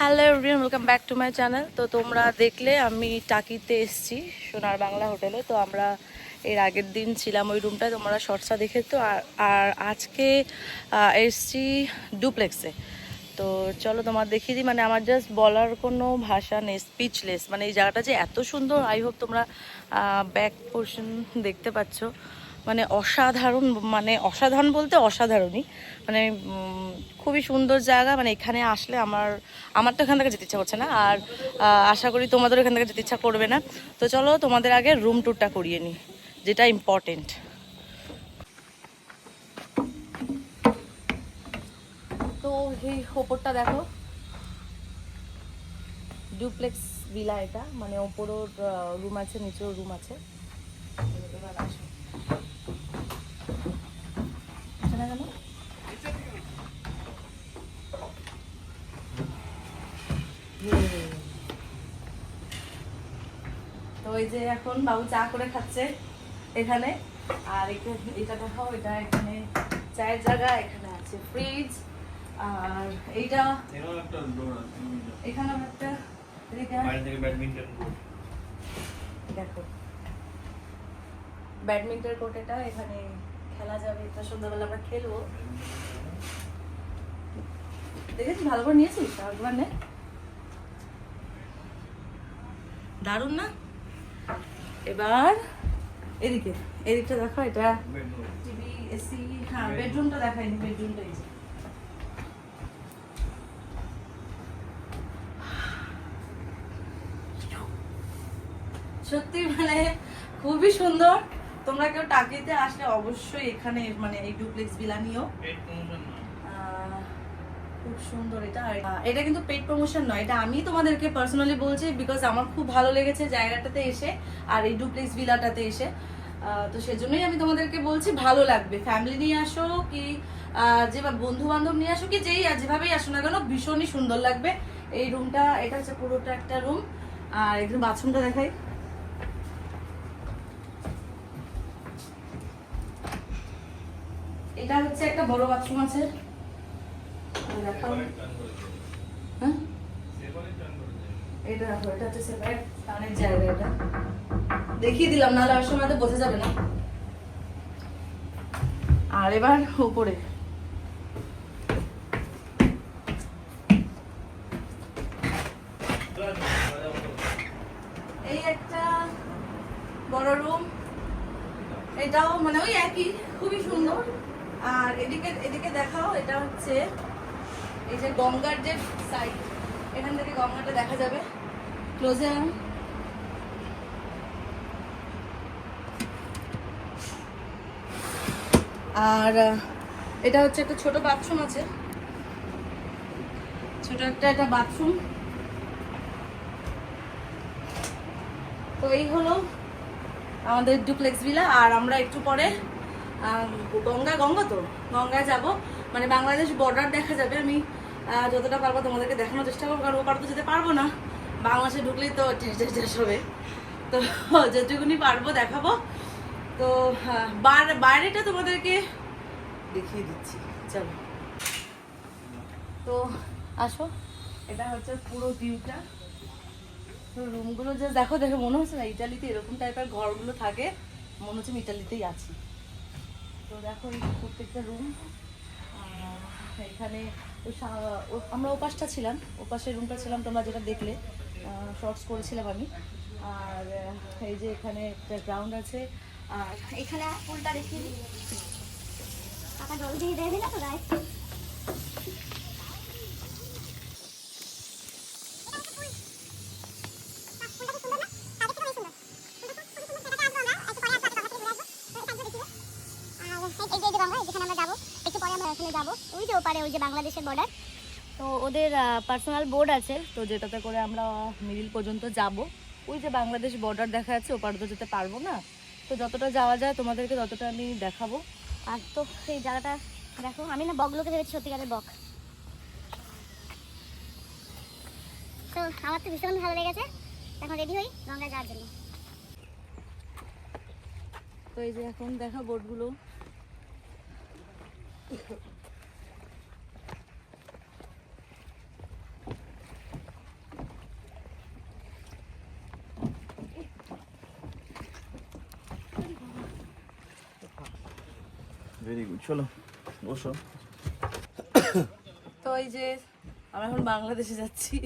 Hello everyone welcome back to my channel তো তোমরা দেখলে আমি টাকিতে এসেছি সোনার বাংলা হোটেলে। তো আমরা এর আগের দিন ছিলাম ওই রুমটায়, তোমরা শর্টসা দেখে তো। আর আজকে এসেছি ডুপ্লেক্সে। তো চলো তোমার দেখিয়ে দিই মানে আমার জাস্ট বলার কোনো ভাষা নেই স্পিচলেস মানে এই জায়গাটা যে এত সুন্দর আই হোপ তোমরা ব্যাক পোর্শন দেখতে পাচ্ছ। মানে অসাধারণ মানে অসাধারণ বলতে অসাধারণই। মানে খুবই সুন্দর জায়গা মানে এখানে আসলে আমার আমার তো এখান থেকে যেতে ইচ্ছা করছে না। আর আশা করি তোমাদের এখান থেকে যেতে ইচ্ছা করবে না। তো চলো, তোমাদের আগে রুম ট্যুরটা করিয়ে নিই, যেটা ইম্পর্টেন্ট তো এই ওপরটা দেখো। ডুপ্লেক্স ভিলা এটা মানে ওপরও রুম আছে, নিচেও রুম আছে। এবার আসো শোনা গেল তো এই যে এখন বাবু চা করে খাচ্ছে এখানে। আর এটা দেখাও এটা এখানে চায়ের জায়গা এখানে আছে ফ্রিজ আর এইটা এখানে একটা ব্যাডমিন্টন কোর্ট। দেখো। ব্যাডমিন্টন কোর্ট এটা এখানে খেলা যাবে এটা সন্ধ্যাবেলা আমরা খেলব। দেখেছিস ভালো করে নিয়েছিস? একবার নে। দারুণ না? এবার এদিকে এদিকটা দেখো এটা টিভি এসি হ্যাঁ বেডরুমটা দেখাইনি বেডরুমটা এই সত্যি মানে খুবই সুন্দর। তোমরা কেউ টাকিতে আসলে অবশ্যই এখানে মানে এই ডুপ্লেক্স ভিলা নিও পেট প্রমোশন না আহ, খুব সুন্দর এটা। আর এটা কিন্তু পেড প্রমোশন নয়, এটা আমি তোমাদেরকে পার্সোনালি বলছি বিকজ আমার খুব ভালো লেগেছে জায়গাটাতে এসে আর এই ডুপ্লেক্স ভিলাটাতে এসে। তো সেজন্যই আমি তোমাদেরকে বলছি, ভালো লাগবে। ফ্যামিলি নিয়ে আসো কি যে বন্ধু বান্ধব নিয়ে আসো কি, যেই যেভাবেই আসো না কেন, ভীষণই সুন্দর লাগবে। এই রুমটা এটা হচ্ছে পুরোটা একটা রুম আর এখানে বাথরুমটা দেখাই। এটা হচ্ছে একটা বড় বাথরুম আছে। দেখিয়ে দিলাম নাহলে আর সময় তো যাবে না আর এবার উপরে এই একটা বড় রুম এটাও মানে ওই একই খুবই সুন্দর আর এদিকে এদিকে দেখাও এটা হচ্ছে এই যে গঙ্গার যে সাইড এখান থেকে গঙ্গাটা দেখা যাবে। ক্লোজে আর এটা হচ্ছে একটা ছোট বাথরুম আছে। ছোট একটা একটা বাথরুম তো এই হলো আমাদের ডুপ্লেক্স ভিলা আর আমরা একটু পরে গঙ্গা গঙ্গা তো? গঙ্গায় যাব। মানে বাংলাদেশ বর্ডার দেখা যাবে। আমি যতটা পারব তোমাদেরকে দেখানোর চেষ্টা করব, কারণ ওপার তো যেতে পারব না। বাংলাদেশে ঢুকলেই তো ঠেস হবে। তো যেটুকুনি পারব দেখাবো। তো বাইরেটা তোমাদেরকে দেখিয়ে দিচ্ছি। চলো। তো, আসো। এটা হচ্ছে পুরো ভিউটা তো রুমগুলো যে দেখো দেখো মনে হচ্ছে না ইটালিতে এরকম টাইপের ঘরগুলো থাকে। মনে হচ্ছে আমি ইটালিতেই আছি। তো দেখো এই প্রত্যেকটা রুম এখানে আমরা ওপাশটা ছিলাম, ওপাশের রুমটা ছিলাম, তোমরা যেটা দেখলে শর্টস করেছিলাম আমি। আর এই যে এখানে একটা গ্রাউন্ড আছে। আর এখানে ফুলটা রেখে দিই জল দিয়ে দেয় না তো গায়ে ওই যে ওপারে ওই যে বাংলাদেশের বর্ডার তো ওদের পার্সোনাল বোর্ড আছে। তো যেটাতে করে আমরা মিডিল পর্যন্ত যাব। ওই যে বাংলাদেশ বর্ডার দেখা যাচ্ছে, ওপার তো যেতে পারব না। তো যতটা যাওয়া যায় তোমাদেরকে ততটা আমি দেখাবো। আর তো সেই জায়গাটা দেখো, আমি না বকগুলোকে ভেবেছি সত্যিকারের বক। তো আমার তো ভীষণ ভালো লেগেছে। এখন রেডি হই গঙ্গা যাওয়ার জন্য। তো এই যে এখন দেখা বোর্ডগুলো ভেরি গুড চলো বসো। তো এই যে আমরা এখন বাংলাদেশে যাচ্ছি।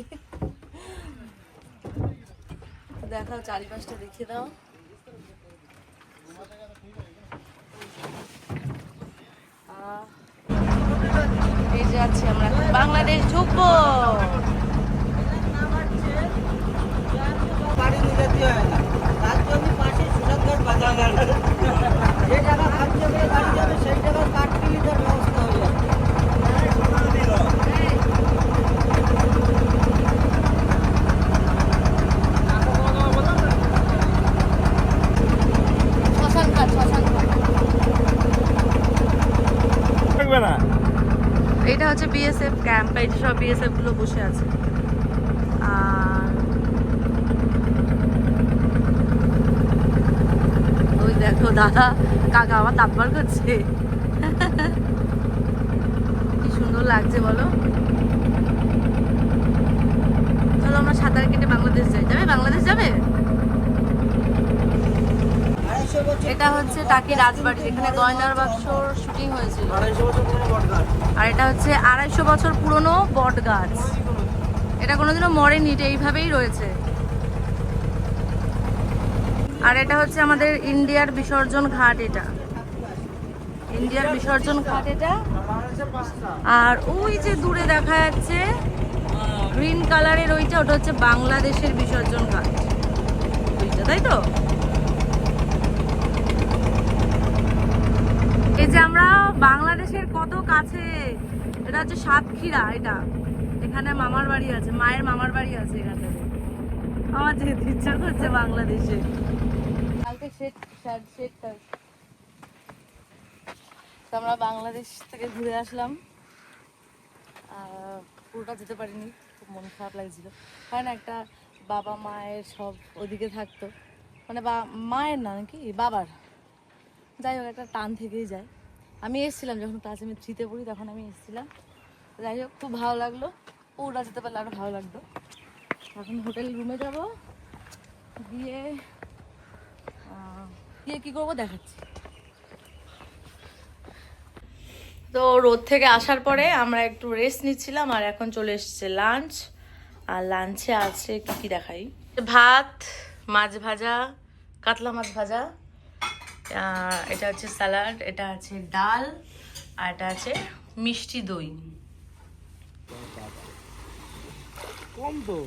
দেখাও চারিপাশটা দেখিয়ে দাও। এই যে আমরা বাংলাদেশ ঢুকবো। বাড়ি নিয়ে যেতে হয় তার জন্য পাশে সুরক্ষার বাজার এটা হচ্ছে বিএসএফ ক্যাম্প এই সব বিএসএফগুলো বসে আছে আর দেখো দাদা, কাকা আমার তাপবার করছে কি সুন্দর লাগছে বলো। চলো আমরা সাঁতার কেটে বাংলাদেশ যাই। যাবে? বাংলাদেশ যাবে? এটা হচ্ছে টাকি রাজবাড়ি এখানে গয়নার বাক্সর শুটিং বটগাছ আর এটা হচ্ছে আড়াইশো বছর পুরনো বট গাছ এটা কোনোদিনও মরেনি, এটা এইভাবেই রয়েছে। আর এটা হচ্ছে আমাদের ইন্ডিয়ার বিসর্জন ঘাট এটা। ইন্ডিয়ার বিসর্জন ঘাট এটা। আর ওই যে দূরে দেখা যাচ্ছে, গ্রিন কালারের ওইটা, ওটা হচ্ছে বাংলাদেশের বিসর্জন ঘাট। ওইটা, তাই তো? এই যে আমরা বাংলাদেশের কত কাছে, এটা হচ্ছে সাতক্ষীরা, এটা। এখানে মামার বাড়ি আছে, মায়ের মামার বাড়ি আছে এখানে আমার যেতে ইচ্ছা করছে বাংলাদেশে। আমরা বাংলাদেশ থেকে ঘুরে আসলাম। পুরোটা যেতে পারিনি, খুব মন খারাপ লাগছিল। কারণ একটা বাবা মায়ের সব ওদিকে থাকতো। মানে বা, মায়ের না, নাকি? বাবার। যাই হোক, একটা টান থেকেই যায়। আমি এসেছিলাম যখন ক্লাস আমি থ্রিতে পড়ি, তখন আমি এসেছিলাম। যাই হোক, খুব ভালো লাগল। পুরা যেতে পারলে আরও ভালো লাগতো। এখন হোটেল রুমে যাব। গিয়ে করব দেখাচ্ছি। তো রোদ থেকে আসার পরে আমরা একটু রেস্ট নিচ্ছিলাম আর এখন চলে এসেছে লাঞ্চ আর লাঞ্চে আছে কি কি দেখাই? ভাত মাছ ভাজা কাতলা মাছ ভাজা এটা হচ্ছে স্যালাড এটা আছে ডাল আর এটা আছে মিষ্টি দই। কম তো।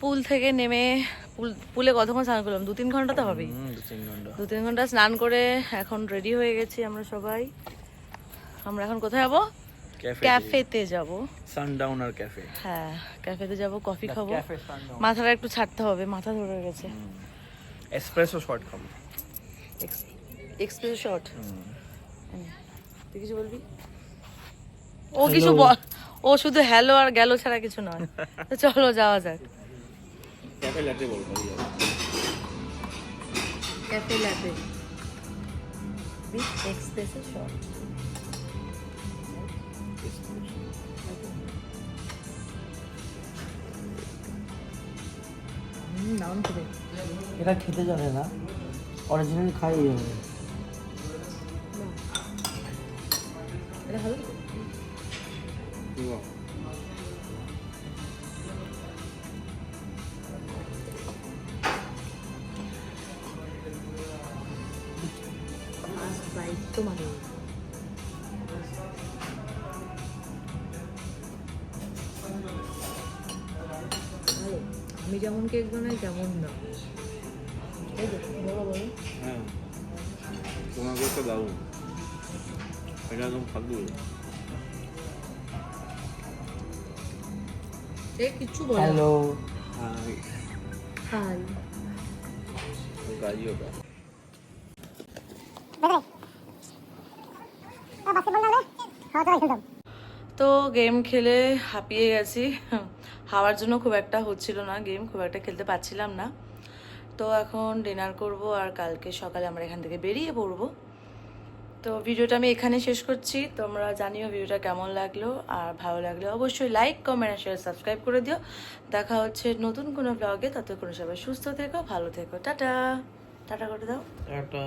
পুল থেকে নেমে পুল পুলে কতক্ষণ স্নান করলাম। দু তিন ঘণ্টা তো হবেই। দু তিন ঘণ্টা। দু তিন ঘণ্টা স্নান করে এখন রেডি হয়ে গেছি আমরা সবাই। আমরা এখন কোথায় যাব? ক্যাফে ক্যাফেতে যাব। সানডাউনার ক্যাফে হ্যাঁ ক্যাফেতে যাব কফি খাব। মাথাটা একটু ছাড়তে হবে মাথা ধরে গেছে। এসপ্রেসো শর্ট খাব। এক্সপ্রেস শট তুই কিছু বলবি? ও কিছু বল ও শুধু হ্যালো আর গেল ছাড়া কিছু নয়। তো চলো যাওয়া যাক। ক্যাফে ল্যাটে বলব cafe latte. With espresso shot? এটা খেতে যাবে না। অরিজিনাল খাই হবে। এটা ভালো? আমি যেমন কেক বানাই তেমন না। এই তো বলো বলো। হ্যাঁ তোমার কাছে দারুণ। এটা একদম ফালতু। এ কিচ্ছু বলো হ্যালো। হাই। হাই। গাড়ি ওটা তো গেম খেলে হাঁপিয়ে গেছি। হাওয়ার জন্য খুব একটা হচ্ছিল না গেম খুব একটা খেলতে পারছিলাম না। তো এখন ডিনার করব আর কালকে সকালে আমরা এখান থেকে বেরিয়ে পড়ব। তো ভিডিওটা আমি এখানে শেষ করছি। তোমরা জানিও ভিডিওটা কেমন লাগল। আর ভালো লাগলে অবশ্যই লাইক কমেন্ট আর শেয়ার সাবস্ক্রাইব করে দিও। দেখা হচ্ছে নতুন কোনো ব্লগে ততক্ষণ সবাই সুস্থ থেকো, ভালো থেকো। টাটা। টাটা করে দাও। একটা